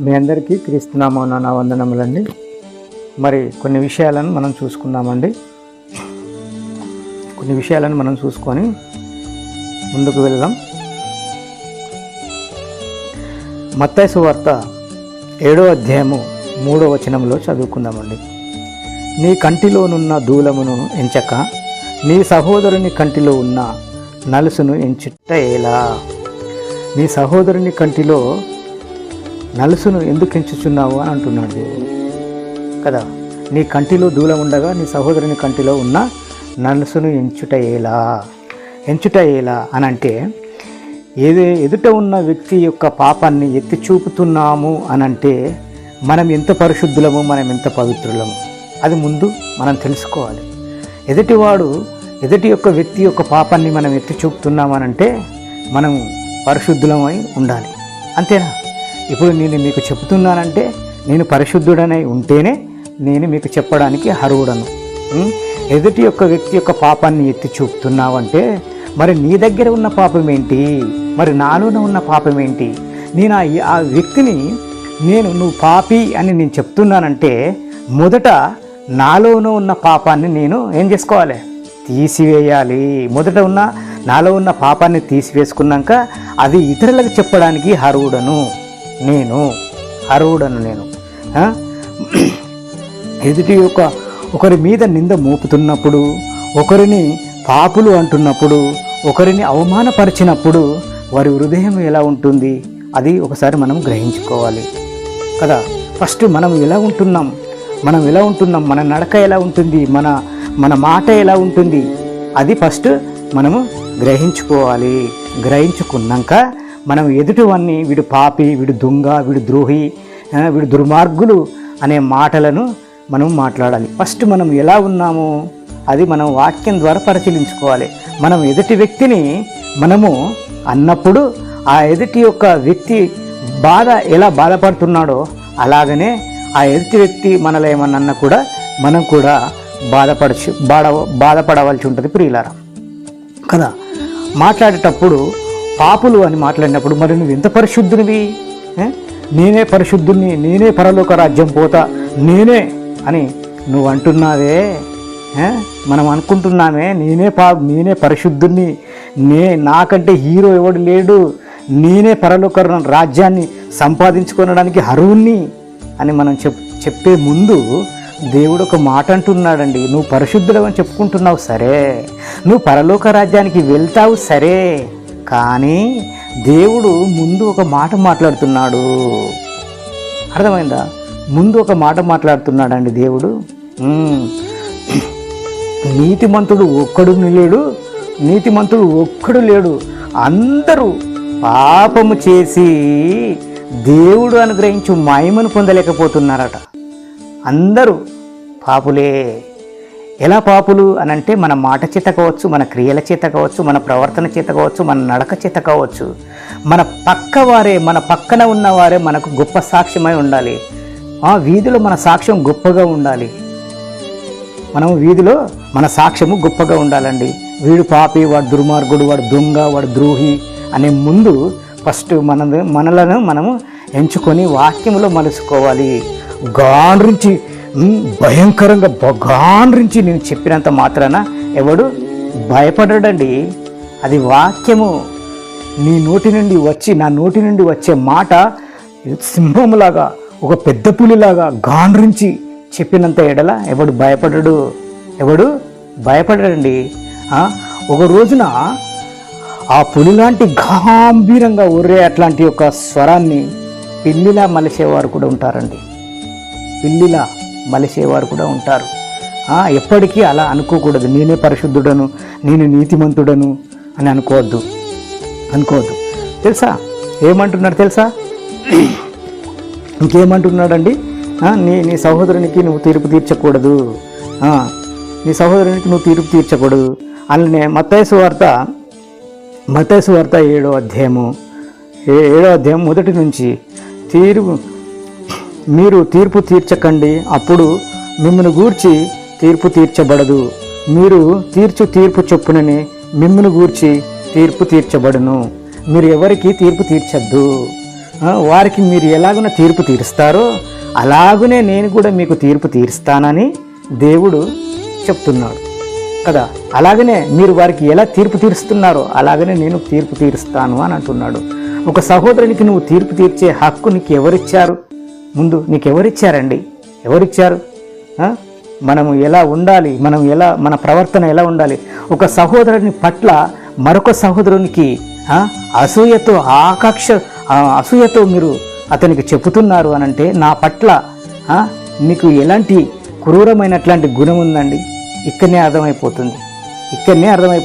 మీ అందరికీ క్రీస్తునామా నా వందనములండి. మరి కొన్ని విషయాలను మనం చూసుకుందామండి. కొన్ని విషయాలను మనం చూసుకొని ముందుకు వెళ్దాం. మత్తైసు వార్త ఏడో అధ్యాయము మూడో వచనంలో చదువుకుందామండి. నీ కంటిలోనున్న దూలమును ఎంచక నీ సహోదరుని కంటిలో ఉన్న నలుసును ఎంచుట్ట ఎలా? నీ సహోదరుని కంటిలో నలుసును ఎందుకు ఎంచుచున్నావు అని అంటున్నాడు దేవుడు. కదా నీ కంటిలో దూల ఉండగా నీ సహోదరుని కంటిలో ఉన్న నలుసును ఎంచుట ఎలా? ఎంచుట ఎలా అని అంటే ఏదే ఎదుట ఉన్న వ్యక్తి యొక్క పాపాన్ని ఎత్తి చూపుతున్నాము అని అంటే మనం ఎంత పరిశుద్ధులము మనం ఎంత పవిత్రులము? అది ముందు మనం తెలుసుకోవాలి. ఎదుటివాడు ఎదుటి యొక్క వ్యక్తి యొక్క పాపాన్ని మనం ఎత్తి చూపుతున్నామనంటే మనం పరిశుద్ధులమై ఉండాలి. అంతేనా? ఇప్పుడు నేను మీకు చెప్తున్నానంటే నేను పరిశుద్ధుడనై ఉంటేనే నేను మీకు చెప్పడానికి అర్హుడను. ఎదుటి యొక్క వ్యక్తి యొక్క పాపాన్ని ఎత్తి చూపుతున్నావంటే మరి నీ దగ్గర ఉన్న పాపం ఏంటి మరి నాలోనే ఉన్న పాపం ఏంటి నేను ఆ ఆ వ్యక్తిని నేను నువ్వు పాపి అని నేను చెప్తున్నానంటే మొదట నాలోనూ ఉన్న పాపాన్ని నేను ఏం చేసుకోవాలి? తీసివేయాలి. మొదట ఉన్న నాలో ఉన్న పాపాన్ని తీసివేసుకున్నాక అది ఇతరులకు చెప్పడానికి అర్హుడను. నేను అర్హుడను నేను. ఎదుటి యొక్క ఒకరి మీద నింద మోపుతున్నప్పుడు ఒకరిని పాపులు అంటున్నప్పుడు ఒకరిని అవమానపరిచినప్పుడు వారి హృదయం ఎలా ఉంటుంది? అది ఒకసారి మనం గ్రహించుకోవాలి. కదా? ఫస్ట్ మనం ఎలా ఉంటున్నాం? మనం ఎలా ఉంటున్నాం? మన నడక ఎలా ఉంటుంది? మన మన మాట ఎలా ఉంటుంది? అది ఫస్ట్ మనము గ్రహించుకోవాలి. గ్రహించుకున్నాక మనం ఎదుటివన్నీ వీడు పాపి వీడు దొంగ వీడు ద్రోహి వీడు దుర్మార్గులు అనే మాటలను మనం మాట్లాడాలి. ఫస్ట్ మనం ఎలా ఉన్నామో? అది మనం వాక్యం ద్వారా పరిశీలించుకోవాలి. మనం ఎదుటి వ్యక్తిని మనము అన్నప్పుడు ఆ ఎదుటి యొక్క వ్యక్తి బాధ ఎలా బాధపడుతున్నాడో అలాగనే ఆ ఎదుటి వ్యక్తి మనలో ఏమన్నా అన్నా కూడా మనం కూడా బాధపడచ్చు బాధ బాధపడవలసి ఉంటుంది ప్రియులారా. కదా? మాట్లాడేటప్పుడు పాపులు అని మాట్లాడినప్పుడు మరి నువ్వు ఎంత పరిశుద్ధునివి? నేనే పరిశుద్ధుని నేనే పరలోక రాజ్యం పోతా నేనే అని నువ్వు అంటున్నావే. మనం అనుకుంటున్నామే నేనే పా నేనే పరిశుద్ధుని నే నాకంటే హీరో ఎవడు లేడు నేనే పరలోక రాజ్యాన్ని సంపాదించుకొనడానికి అరువుని అని మనం చెప్ చెప్పే ముందు దేవుడు ఒక మాట అంటున్నాడండి. నువ్వు పరిశుద్ధుడవని చెప్పుకుంటున్నావు సరే నువ్వు పరలోక రాజ్యానికి వెళ్తావు సరే కానీ దేవుడు ముందు ఒక మాట మాట్లాడుతున్నాడు. అర్థమైందా? ముందు ఒక మాట మాట్లాడుతున్నాడండి దేవుడు. నీతిమంతుడు ఒక్కడు లేడు నీతిమంతుడు ఒక్కడు లేడు. అందరూ పాపము చేసి దేవుడు అనుగ్రహించు మహిమను పొందలేకపోతున్నారట. అందరూ పాపులే. ఎలా పాపులు అని అంటే మన మాట చేత కావచ్చు మన క్రియల చేత కావచ్చు మన ప్రవర్తన చేత కావచ్చు మన నడక చేత కావచ్చు. మన పక్క వారే మన పక్కన ఉన్నవారే మనకు గొప్ప సాక్ష్యమై ఉండాలి. ఆ వీధిలో మన సాక్ష్యం గొప్పగా ఉండాలి. మనం వీధిలో మన సాక్ష్యము గొప్పగా ఉండాలండి. వీడు పాపి వాడు దుర్మార్గుడు వాడు దొంగ వాడు ద్రోహి అనే ముందు ఫస్ట్ మన మనలను మనము ఎంచుకొని వాక్యములో మలుచుకోవాలి గాండ్రించి భయంకరంగా బ- గాండ్రించి నేను చెప్పినంత మాత్రాన ఎవడు భయపడడండి. అది వాక్యము. నీ నోటి నుండి వచ్చి నా నోటి నుండి వచ్చే మాట సింహములాగా ఒక పెద్ద పులిలాగా గాండ్రించి చెప్పినంత ఎడల ఎవడు భయపడడు. ఎవడు భయపడడండి. ఒక రోజున ఆ పులి లాంటి గాంభీరంగా ఒర్రే అట్లాంటి యొక్క స్వరాన్ని పిల్లిలా మలిసేవారు కూడా ఉంటారండి. పిల్లిలా మలిసేవారు కూడా ఉంటారు. ఎప్పటికీ అలా అనుకోకూడదు. నేనే పరిశుద్ధుడను నేను నీతిమంతుడను అని అనుకోవద్దు. అనుకోవద్దు. తెలుసా? ఏమంటున్నాడు తెలుసా? ఇంకేమంటున్నాడండి? నీ నీ సహోదరునికి నువ్వు తీర్పు తీర్చకూడదు. నీ సహోదరునికి నువ్వు తీర్పు తీర్చకూడదు. అలానే మత్తైసు వార్త మత్తైసు వార్త ఏడో అధ్యాయము ఏడో అధ్యాయం మొదటి నుంచి తీర్పు మీరు తీర్పు తీర్చకండి అప్పుడు మిమ్మను గూర్చి తీర్పు తీర్చబడదు. మీరు తీర్చు తీర్పు చొప్పునని మిమ్మను గూర్చి తీర్పు తీర్చబడును. మీరు ఎవరికి తీర్పు తీర్చద్దు. వారికి మీరు ఎలాగున తీర్పు తీరుస్తారో అలాగునే నేను కూడా మీకు తీర్పు తీరుస్తానని దేవుడు చెప్తున్నాడు. కదా అలాగనే మీరు వారికి ఎలా తీర్పు తీరుస్తున్నారో అలాగనే నేను తీర్పు తీరుస్తాను అని అంటున్నాడు. ఒక సహోదరునికి నువ్వు తీర్పు తీర్చే హక్కు నీకు ఎవరిచ్చారు? ముందు నీకు ఎవరిచ్చారండి ఎవరిచ్చారు మనము ఎలా ఉండాలి? మనం ఎలా మన ప్రవర్తన ఎలా ఉండాలి? ఒక సహోదరుని పట్ల మరొక సహోదరునికి అసూయతో ఆకాక్ష అసూయతో మీరు అతనికి చెబుతున్నారు అనంటే నా పట్ల నీకు మీకు ఎలాంటి క్రూరమైనట్లాంటి గుణం ఉందండి? ఇక్కడనే అర్థమైపోతుంది. ఇక్కడనే అర్థమైపోతుంది